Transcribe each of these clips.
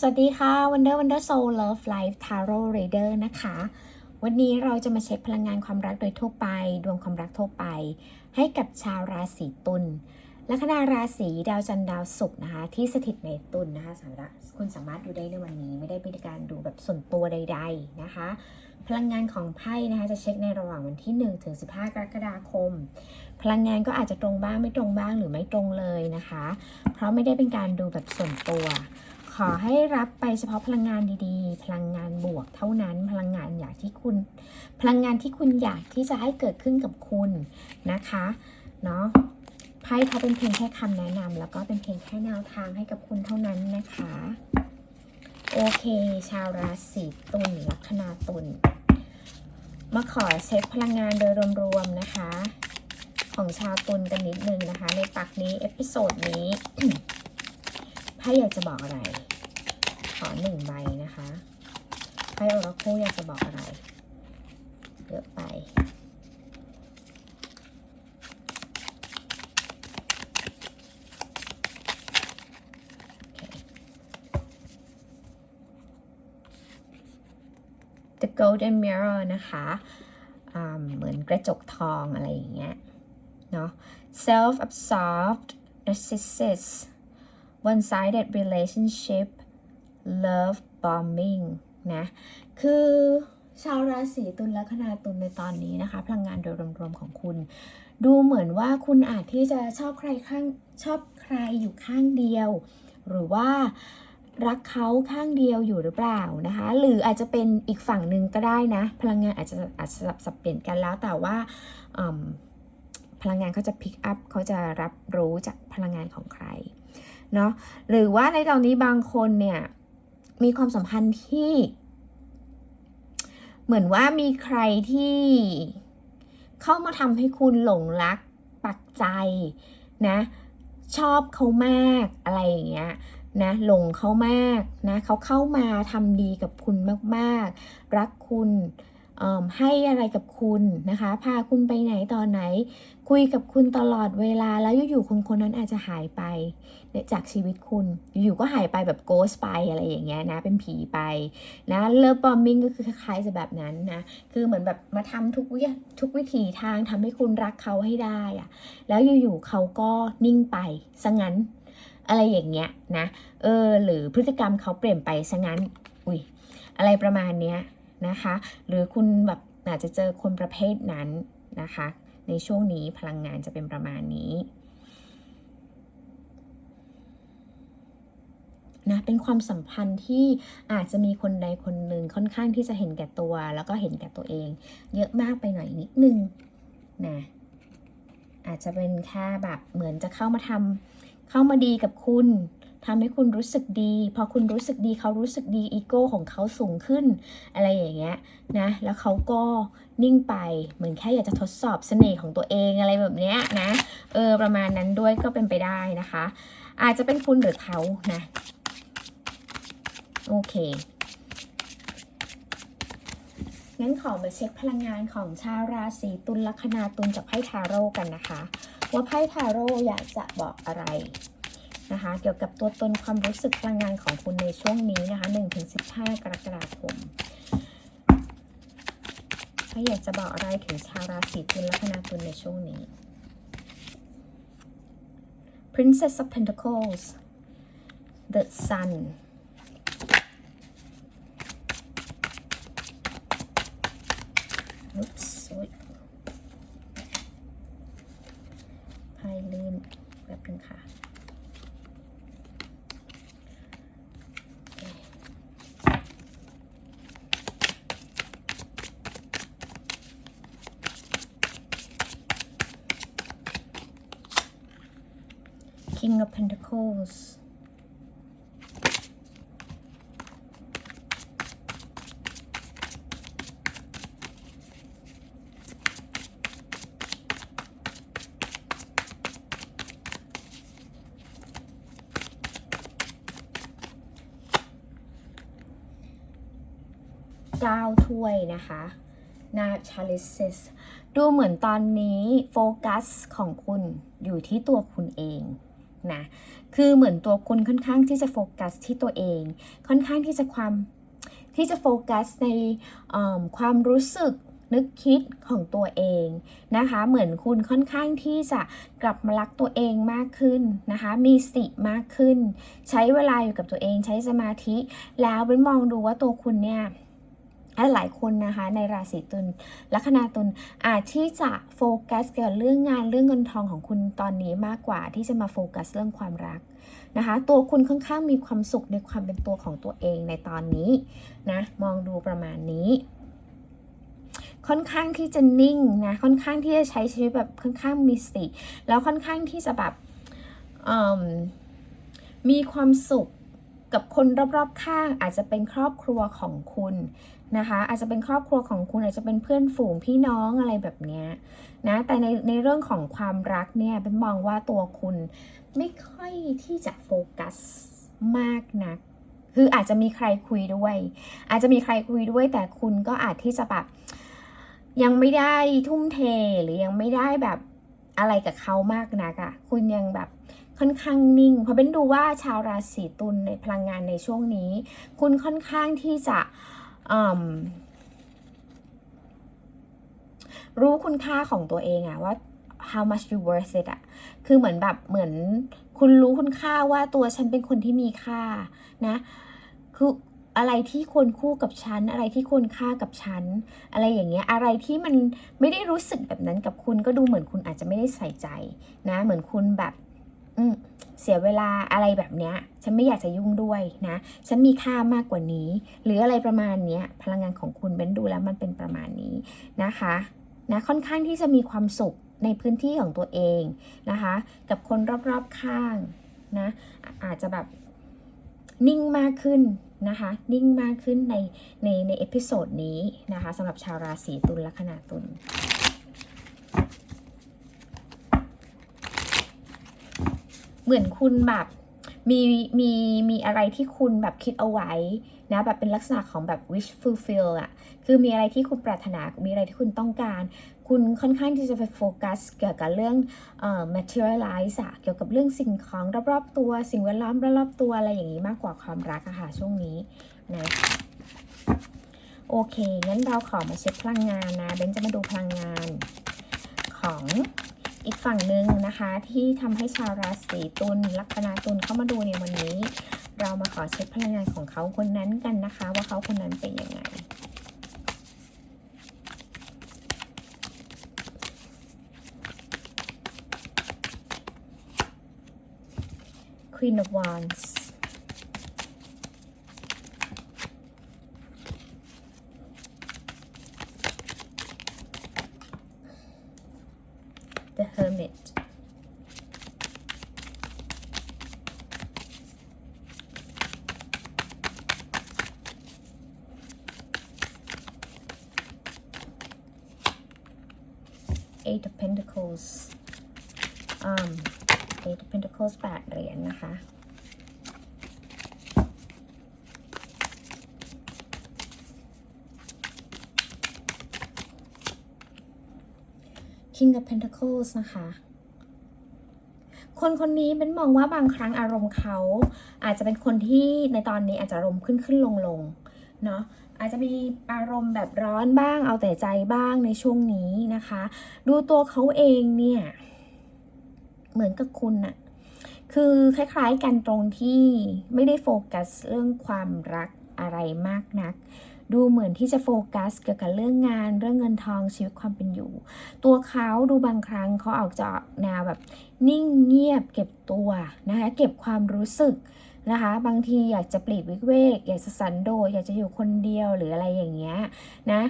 สวัสดีค่ะ Wonder Wonder Soul Love Life Tarot Reader นะคะ วันนี้เราจะมาเช็คพลังงานความรักโดยทั่วไป ดวงความรักทั่วไป ให้กับชาวราศีตุลลัคนาราศีดาวจันทร์ดาวศุกร์นะคะ ที่สถิตในตุลนะคะสำหรับคุณสามารถดูได้ในวันนี้ไม่ได้เป็นการดูแบบส่วนตัวใด ๆนะคะ พลังงานของไพ่นะคะจะเช็คในระหว่างวันที่ 1 ถึง 15 กรกฎาคม พลังงานก็อาจจะตรงบ้างไม่ตรงบ้างหรือไม่ตรงเลยนะคะ เพราะไม่ได้เป็นการดูแบบส่วนตัว ขอให้รับไปเฉพาะพลังงานดีๆ พลังงานบวกเท่านั้น พลังงานอยากที่คุณ พลังงานที่คุณอยากที่จะให้เกิดขึ้นกับคุณนะคะ เนาะไพ่เขาเป็นเพียงแค่คำแนะนำแล้วก็เป็นเพียงแค่แนวทางให้กับคุณเท่านั้นนะคะ โอเค ชาวราศีตุลลัคนาตุลมาขอเช็คพลังงานโดยรวมๆนะคะ ของชาวตุลกันนิดนึงนะคะ ในปักนี้ เอพิโซดนี้ ไพ่อยากจะบอกอะไร ขอหนึ่งใบนะคะไพ่โอราคูอยากจะบอกอะไรเยอะไป The Golden Mirror นะคะเหมือนกระจกทองอะไรอย่างเงี้ย เนาะ Self absorbed narcissist one-sided relationship love bombing นะ คือชาวราศีตุลและคนาตุลในตอนนี้นะคะ พลังงานโดยรวมๆของคุณ ดูเหมือนว่าคุณอาจที่จะชอบใครข้างชอบใครอยู่ข้างเดียว หรือว่ารักเขาข้างเดียวอยู่หรือเปล่านะคะ หรืออาจจะเป็นอีกฝั่งหนึ่งก็ได้นะ พลังงานอาจจะอาจจะสลับเปลี่ยนกันแล้วแต่ว่าพลังงานเขาจะพิกอัพเขาจะรับรู้จากพลังงานของใคร เนาะหรือว่าในตอนนี้บางคนเนี่ยมีความสัมพันธ์ที่ เหมือนว่ามีใครที่เข้ามาทำให้คุณหลงรักปักใจนะชอบเขามากอะไรอย่างเงี้ยนะหลงเขามากนะเขาเข้ามาทำดีกับคุณมากๆ รักคุณ ให้อะไรกับคุณนะคะ พาคุณไปไหนตอนไหน คุยกับคุณตลอดเวลาแล้วอยู่ๆคนคนนั้นอาจจะหายไปจากชีวิตคุณ อยู่ๆก็หายไปแบบโกสไปอะไรอย่างเงี้ยนะ เป็นผีไปนะเลิฟบอมบิงก็คือคล้ายๆจะแบบนั้นนะ คือเหมือนแบบมาทำทุกวิทุกวิถีทางทำให้คุณรักเขาให้ได้อะแล้วอยู่ๆเขาก็นิ่งไปซะงั้น อะไรอย่างเงี้ยนะ เออ หรือพฤติกรรมเขาเปลี่ยนไปซะงั้น อุ้ยอะไรประมาณเนี้ย นะคะ หรือคุณแบบอาจจะเจอคนประเภทนั้นนะคะ ในช่วงนี้พลังงานจะเป็นประมาณนี้นะเป็นความสัมพันธ์ที่อาจจะมีคนใดคนหนึ่งค่อนข้างที่จะเห็นแก่ตัว แล้วก็เห็นแก่ตัวเอง เยอะมากไปหน่อยนิดนึงนะอาจจะเป็นแค่แบบเหมือนจะเข้ามาทำเข้ามาดีกับคุณ ทำให้คุณรู้สึกดี พอคุณรู้สึกดีเขารู้สึกดีอีโก้ของเขาสูงขึ้น อะไรอย่างเงี้ยนะแล้วเขาก็นิ่งไปเหมือนแค่อยากจะทดสอบเสน่ห์ของตัวเองอะไรแบบเนี้ยนะเออประมาณนั้นด้วยก็เป็นไปได้นะคะ อาจจะเป็นคุณหรือเขานะโอเคงั้นขอมาเช็คพลังงานของชาวราศีตุลลัคนาตุลจากไพ่ทาโร่กันนะคะ ว่าไพ่ทาโร่อยากจะบอกอะไร นะคะ เกี่ยวกับตัวตนความรู้สึกพลังงานของคุณในช่วงนี้นะคะ1-15 กรกฎาคมไพ่อยากจะบอกอะไรถึงชาวราศีตุลลัคนาตุลในช่วงนี้ Princess of Pentacles the Sun Oops อุ๊ยไพ่ลื่นแบบนึงค่ะ King of Pentacles เก้าถ้วยนะคะนาชาลิซิสดูเหมือนตอนนี้โฟกัสของคุณอยู่ที่ตัวคุณเอง นะ คือเหมือนตัวคุณค่อนข้างที่จะโฟกัสที่ตัวเอง ค่อนข้างที่จะความที่จะโฟกัสในความรู้สึกนึกคิดของตัวเองนะคะ เหมือนคุณค่อนข้างที่จะกลับมารักตัวเองมากขึ้นนะคะ มีสติมากขึ้น ใช้เวลาอยู่กับตัวเองใช้สมาธิ แล้วเป็นมองดูว่าตัวคุณเนี่ย หลายคนนะคะในราศีตุลลัคนาตุลอาจที่จะโฟกัสเกี่ยวกับเรื่องงานเรื่องเงินทองของคุณตอนนี้มากกว่าที่จะมาโฟกัสเรื่องความรักนะคะตัวคุณค่อนข้างมีความสุขในความเป็นตัวของตัวเองในตอนนี้นะมองดูประมาณนี้ ค่อนข้างที่จะนิ่งนะค่อนข้างที่จะใช้ชีวิตแบบค่อนข้างมีสติแล้วค่อนข้างที่จะแบบมมีความสุขกับคนรอบๆข้างอาจจะเป็นครอบครัวของคุณ นะคะ อาจจะเป็นครอบครัวของคุณอาจจะเป็นเพื่อนฝูงพี่น้องอะไรแบบนี้นะแต่ในในเรื่องของความรักเนี่ยเป็นมองว่าตัวคุณไม่ค่อยที่จะโฟกัสมากนักคืออาจจะมีใครคุยด้วย อาจจะมีใครคุยด้วย แต่คุณก็อาจที่จะแบบยังไม่ได้ทุ่มเทหรือยังไม่ได้แบบอะไรกับเขามากนักอะ่ะคุณยังแบบค่อนข้างนิ่ง เพราะเป็นดูว่าชาวราศีตุลในพลังงานในช่วงนี้ คุณค่อนข้างที่จะ รู้คุณค่าของตัวเองอะว่า how much you worth it อะคือเหมือนแบบเหมือนคุณรู้คุณค่าว่าตัวฉันเป็นคนที่มีค่านะ คืออะไรที่ควรคู่กับฉัน อะไรที่ควรค่ากับฉัน อะไรอย่างเงี้ย อะไรที่มันไม่ได้รู้สึกแบบนั้นกับคุณก็ดูเหมือนคุณอาจจะไม่ได้ใส่ใจนะ เหมือนคุณแบบ เสียเวลาอะไรแบบเนี้ย ฉันไม่อยากจะยุ่งด้วยนะ ฉันมีค่ามากกว่านี้ หรืออะไรประมาณเนี้ย พลังงานของคุณเบนดูแล้วมันเป็นประมาณนี้นะคะนะค่อนข้างที่จะมีความสุขในพื้นที่ของตัวเองนะคะ กับคนรอบๆข้างนะอะอาจจะแบบนิ่งมากขึ้นนะคะ นิ่งมากขึ้นในในในเอพิโซดนี้นะคะสำหรับชาวราศีตุลลัคนาตุล เหมือนคุณแบบมีมีมีอะไรที่คุณแบบคิดเอาไว้นะแบบเป็นลักษณะของแบบ wish fulfill อะคือมีอะไรที่คุณปรารถนา มีอะไรที่คุณต้องการ คุณค่อนข้างที่จะไปโฟกัสเกี่ยวกับเรื่องเอ่อ materialize อะเกี่ยวกับเรื่องสิ่งของรอบๆตัว สิ่งแวดล้อมรอบๆตัวอะไรอย่างนี้มากกว่าความรักอะค่ะช่วงนี้นะโอเคงั้นเราขอมาเช็คพลังงานนะเบนจะมาดูพลังงานของ อีกฝั่งหนึ่งนะคะ ที่ทำให้ชาวราศีตุลลัคนาตุลเข้ามาดูในวันนี้ เรามาขอเช็คพลังงานของเขาคนนั้นกันนะคะ ว่าเขาคนนั้นเป็นยังไง Queen of Wands the Hermit Eight of Pentacles um Eight of Pentacles แปดเหรียญนะคะ King of Pentacles นะคะ คนคนนี้เป็นมองว่าบางครั้งอารมณ์เขาอาจจะเป็นคนที่ในตอนนี้อาจจะอารมณ์ขึ้นขึ้นลงลงเนาะอาจจะมีอารมณ์แบบร้อนบ้างเอาแต่ใจบ้างในช่วงนี้นะคะ ดูตัวเขาเองเนี่ย เหมือนกับคุณอะคือคล้ายๆกันตรงที่ไม่ได้โฟกัสเรื่องความรักอะไรมากนัก ดูเหมือนที่จะโฟกัสเกี่ยวกับเรื่องงาน เรื่องเงินทองชีวิตความเป็นอยู่ ตัวเขาดูบางครั้งเขาออกจะแนวแบบนิ่งเงียบเก็บตัวนะคะเก็บความรู้สึกนะคะบางทีอยากจะปลีกวิเวกอยากจะสันโดษอยากจะอยู่คนเดียวหรืออะไรอย่างเงี้ยนะ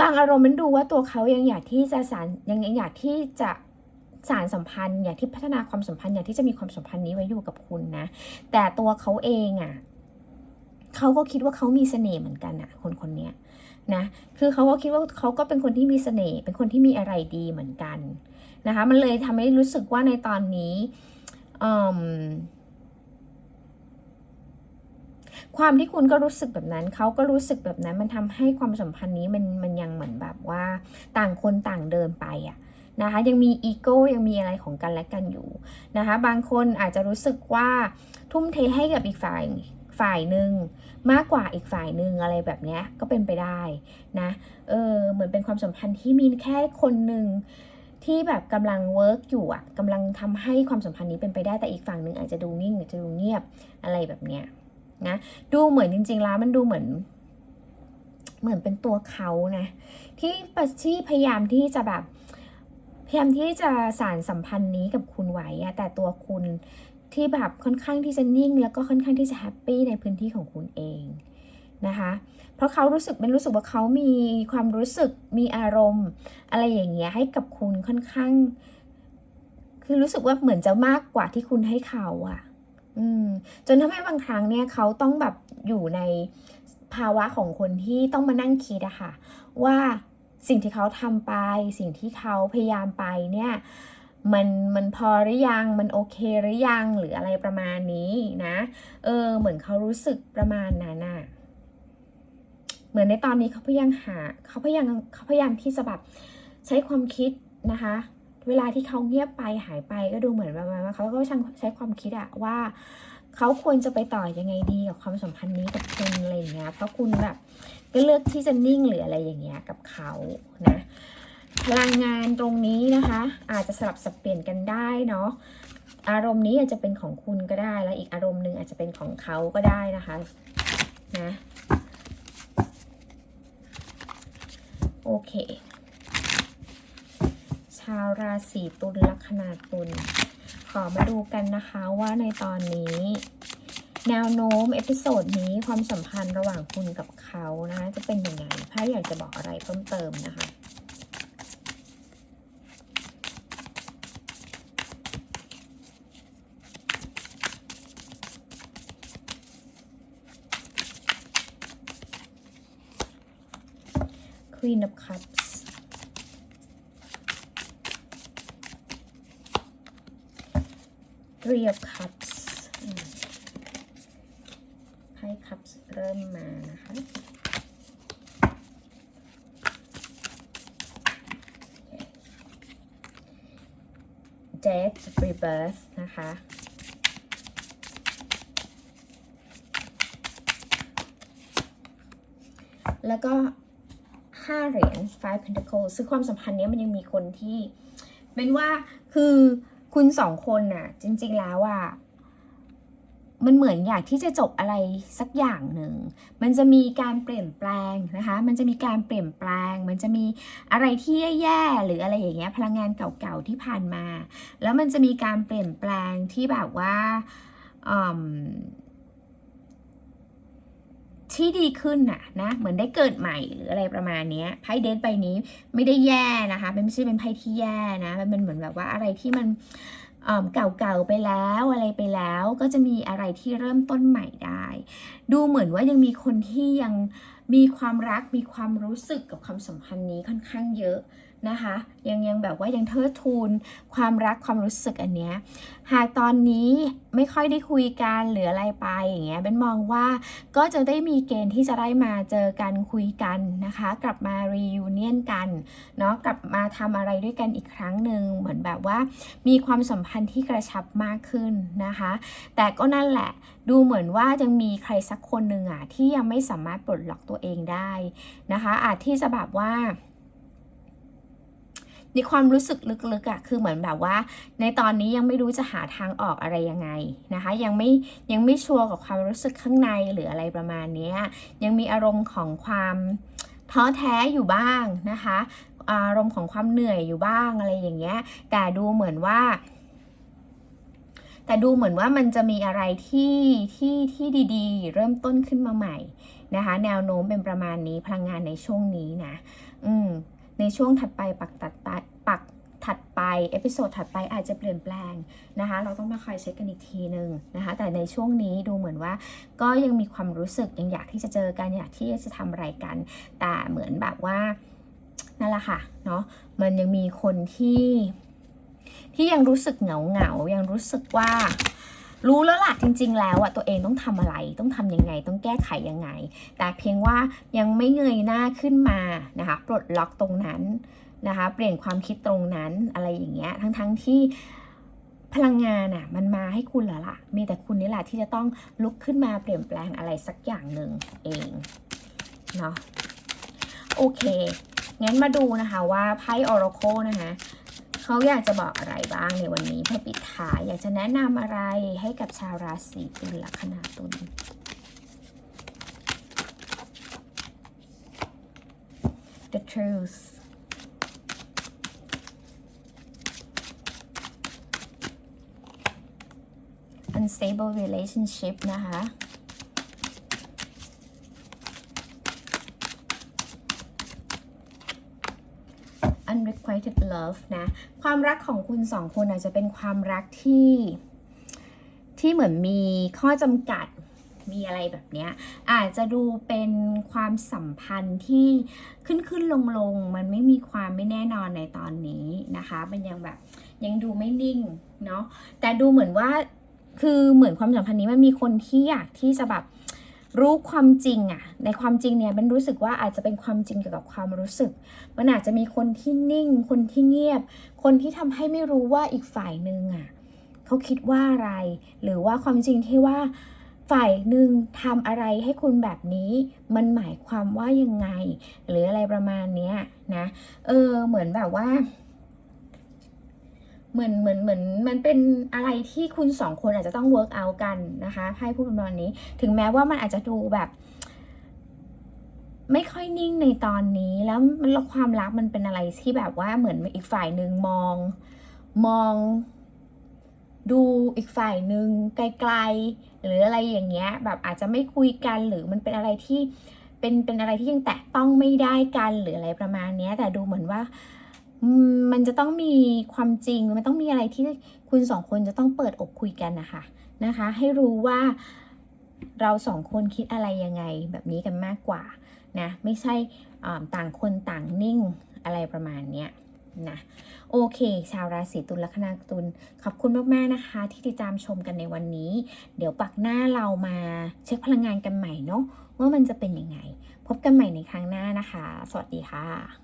บางอารมณ์มันดูว่าตัวเขายังอยากที่จะสารยังยังอยากที่จะสารสัมพันธ์ อยากที่พัฒนาความสัมพันธ์อยากที่จะมีความสัมพันธ์นี้ไว้อยู่กับคุณนะแต่ตัวเขาเองอะ่ะ เขาก็คิดว่าเขามีเสน่ห์เหมือนกันอะคนคนนี้นะคือเขาก็คิดว่าเขาก็เป็นคนที่มีเสน่ห์เป็นคนที่มีอะไรดีเหมือนกันนะคะมันเลยทำให้รู้สึกว่าในตอนนี้ความที่คุณก็รู้สึกแบบนั้น เขาก็รู้สึกแบบนั้น มันทำให้ความสัมพันธ์นี้มันมันยังเหมือนแบบว่าต่างคนต่างเดินไปอะนะคะ ยังมีอีโก้ยังมีอะไรของกันและกันอยู่นะคะ บางคนอาจจะรู้สึกว่าทุ่มเทให้กับอีกฝ่าย ฝ่ายหนึ่งมากกว่าอีกฝ่ายหนึ่งอะไรแบบนี้ก็เป็นไปได้นะเออเหมือนเป็นความสัมพันธ์ที่มีแค่คนหนึ่งที่แบบกำลังเวิร์กอยู่อะกำลังทำให้ความสัมพันธ์นี้เป็นไปได้แต่อีกฝั่งหนึ่งอาจจะดูนิ่งอาจจะดูเงียบอะไรแบบเนี้ยนะดูเหมือนจริง ๆ แล้วมันดูเหมือน เหมือนเป็นตัวเขานะที่ปะที่พยายามที่จะแบบพยายามที่จะสารสัมพันธ์นี้กับคุณไว้อะแต่ตัวคุณ ที่แบบค่อนข้างที่จะนิ่ง แล้วก็ค่อนข้างที่จะแฮปปี้ในพื้นที่ของคุณเองนะคะ เพราะเขารู้สึกเป็นรู้สึกว่าเขามีความรู้สึกมีอารมณ์ อะไรอย่างเงี้ยให้กับคุณค่อนข้าง คือรู้สึกว่าเหมือนจะมากกว่าที่คุณให้เขาอะอืมจนทำให้บางครั้งเนี่ยเขาต้องแบบอยู่ในภาวะของคนที่ต้องมานั่งคิดอะค่ะว่าสิ่งที่เขาทำไป สิ่งที่เขาพยายามไปเนี่ย มันมันพอหรือยังมันโอเคหรือยังหรืออะไรประมาณนี้นะเออเหมือนเขารู้สึกประมาณนั้นอะเหมือนในตอนนี้เขาพยายามหาเขาพยายามเขาพยายามที่จะแบบใช้ความคิดนะคะ เวลาที่เขาเงียบไปหายไปก็ดูเหมือนประมาณว่าเขาก็ใช้ความคิดอะว่าเขาควรจะไปต่อยังไงดีกับความสัมพันธ์นี้กับคุณอะไรอย่างเงี้ยเพราะคุณแบบก็เลือกที่จะนิ่งหรืออะไรอย่างเงี้ยกับเขานะ พลังงานตรงนี้นะคะ อาจจะสลับสับเปลี่ยนกันได้เนาะอารมณ์นี้อาจจะเป็นของคุณก็ได้ แล้วอีกอารมณ์หนึ่งอาจจะเป็นของเขาก็ได้นะคะนะโอเค ชาวราศีตุลลัคนาตุลขอมาดูกันนะคะว่าในตอนนี้ แนวโน้มเอพิโซดนี้ความสัมพันธ์ระหว่างคุณกับเขานะจะเป็นยังไงถ้าอยากจะบอกอะไรเพิ่มเติมนะคะ Queen of Cups Three of Cups ไพ่ Cups เริ่มมานะคะ Death Rebirth นะคะ แล้วก็ ห้าเหรียญ five pentacles ซึ่งความสัมพันธ์นี้มันยังมีคนที่ เป็นว่าคือคุณสองคนน่ะ จริง ๆ แล้วอะมันเหมือนอยากที่จะจบอะไรสักอย่างหนึ่ง มันจะมีการเปลี่ยนแปลงนะคะ มันจะมีการเปลี่ยนแปลง มันจะมีอะไรที่แย่ๆหรืออะไรอย่างเงี้ย พลังงานเก่าๆที่ผ่านมา แล้วมันจะมีการเปลี่ยนแปลงที่แบบว่าอืม ที่ดีขึ้นน่ะนะเหมือนได้เกิดใหม่หรืออะไรประมาณนี้ไพ่เดทใบนี้ไม่ได้แย่นะคะมันไม่ใช่เป็นไพ่ที่แย่นะมันเป็นเหมือนแบบว่าอะไรที่มันเอ่อเก่าๆไปแล้วอะไรไปแล้วก็จะมีอะไรที่เริ่มต้นใหม่ได้ ดูเหมือนว่ายังมีคนที่ยังมีความรักมีความรู้สึกกับความสัมพันธ์นี้ค่อนข้างเยอะ นะคะ ยังยังแบบว่ายังเทิดทูนความรักความรู้สึกอันเนี้ยหากตอนนี้ไม่ค่อยได้คุยกันหรืออะไรไปอย่างเงี้ยเป็นมองว่าก็จะได้มีเกณฑ์ที่จะได้มาเจอกันคุยกันนะคะ กลับมา reunion กันเนาะกลับมาทำอะไรด้วยกันอีกครั้งหนึ่งเหมือนแบบว่า มีความสัมพันธ์ที่กระชับมากขึ้นนะคะ แต่ก็นั่นแหละดูเหมือนว่ายังมีใครสักคนหนึ่งอะที่ยังไม่สามารถปลดล็อกตัวเองได้นะคะ อาจที่จะแบบว่า ในความรู้สึกลึกๆอะคือเหมือนแบบว่า ในตอนนี้ยังไม่รู้จะหาทางออกอะไรยังไงนะคะ ยังไม่ยังไม่ชัวร์กับความรู้สึกข้างในหรืออะไรประมาณนี้ยยังมีอารมณ์ของความท้อแท้อยู่บ้างนะคะ อารมณ์ของความเหนื่อยอยู่บ้างอะไรอย่างเงี้ย แต่ดูเหมือนว่า แต่ดูเหมือนว่ามันจะมีอะไรที่ที่ที่ดีๆ เริ่มต้นขึ้นมาใหม่นะคะ แนวโน้มเป็นประมาณนี้พลังงานในช่วงนี้นะ อืม ในช่วงถัดไปปักตัดไปปักถัดไปเอพิโซดถัดไปอาจจะเปลี่ยนแปลงนะคะ เราต้องมาคอยเช็คกันอีกทีหนึ่งนะคะ แต่ในช่วงนี้ดูเหมือนว่า ก็ยังมีความรู้สึกยังอยากที่จะเจอกันอยากที่จะทำอะไรกัน แต่เหมือนแบบว่านั่นแหละค่ะเนาะมันยังมีคนที่ที่ยังรู้สึกเหงาเหงายังรู้สึกว่า รู้แล้วล่ะจริง ๆ แล้วอะตัวเองต้องทำอะไร ต้องทำยังไง ต้องแก้ไขยังไง แต่เพียงว่ายังไม่เงยหน้าขึ้นมานะคะปลดล็อกตรงนั้นนะคะเปลี่ยนความคิดตรงนั้นอะไรอย่างเงี้ยทั้งๆที่พลังงานอะมันมาให้คุณแล้วล่ะ มีแต่คุณนี่แหละที่จะต้องลุกขึ้นมาเปลี่ยนแปลงอะไรสักอย่างหนึ่งเองเนาะโอเคงั้นมาดูนะคะว่าไพ่ Oracle นะคะ เขาอยากจะบอกอะไรบ้างในวันนี้เพื่อปิดท้ายอยากจะแนะนำอะไรให้กับชาวราศีตุลลัคนาตุล The truth unstable relationship นะคะ unrequited love นะ ความรักของคุณสองคนอาจจะเป็นความรักที่ที่เหมือนมีข้อจำกัดมีอะไรแบบเนี้ยอาจจะดูเป็นความสัมพันธ์ที่ขึ้นขึ้นลงลงมันไม่มีความไม่แน่นอนในตอนนี้นะคะ มันยังแบบยังดูไม่นิ่งเนาะแต่ดูเหมือนว่าคือเหมือนความสัมพันธ์นี้มันมีคนที่อยากที่จะแบบ รู้ความจริงอะในความจริงเนี่ยมันรู้สึกว่าอาจจะเป็นความจริงเกี่ยวกับความรู้สึก มันอาจจะมีคนที่นิ่ง คนที่เงียบ คนที่ทำให้ไม่รู้ว่าอีกฝ่ายหนึ่งอะเขาคิดว่าอะไร หรือว่าความจริงที่ว่าฝ่ายหนึ่งทำอะไรให้คุณแบบนี้ มันหมายความว่ายังไง หรืออะไรประมาณเนี้ยนะ เออ เหมือนแบบว่า เหมือนเหมือนเหมือนมันเป็นอะไรที่คุณสองคนอาจจะต้อง work out กันนะคะให้พูดประมาณนี้ ถึงแม้ว่ามันอาจจะดูแบบ ไม่ค่อยนิ่งในตอนนี้แล้วมันความรักมันเป็นอะไรที่แบบว่าเหมือนอีกฝ่ายหนึ่งมอง มอง ดูอีกฝ่ายหนึ่งไกลๆ หรืออะไรอย่างเงี้ย แบบอาจจะไม่คุยกันหรือมันเป็นอะไรที่เป็นเป็นอะไรที่ยังแตะต้องไม่ได้กันหรืออะไรประมาณเนี้ยแต่ดูเหมือนว่า มันจะต้องมีความจริง มันต้องมีอะไรที่คุณสองคนจะต้องเปิดอกคุยกันนะคะนะคะ ให้รู้ว่าเราสองคนคิดอะไรยังไงแบบนี้กันมากกว่านะไม่ใช่ต่างคนต่างนิ่งอะไรประมาณเนี้ยนะโอเค ชาวราศีตุลลัคนาตุลขอบคุณมากๆนะคะ ที่ติดตามชมกันในวันนี้ เดี๋ยวปักหน้าเรามาเช็คพลังงานกันใหม่เนาะว่ามันจะเป็นยังไง พบกันใหม่ในครั้งหน้านะคะ สวัสดีค่ะ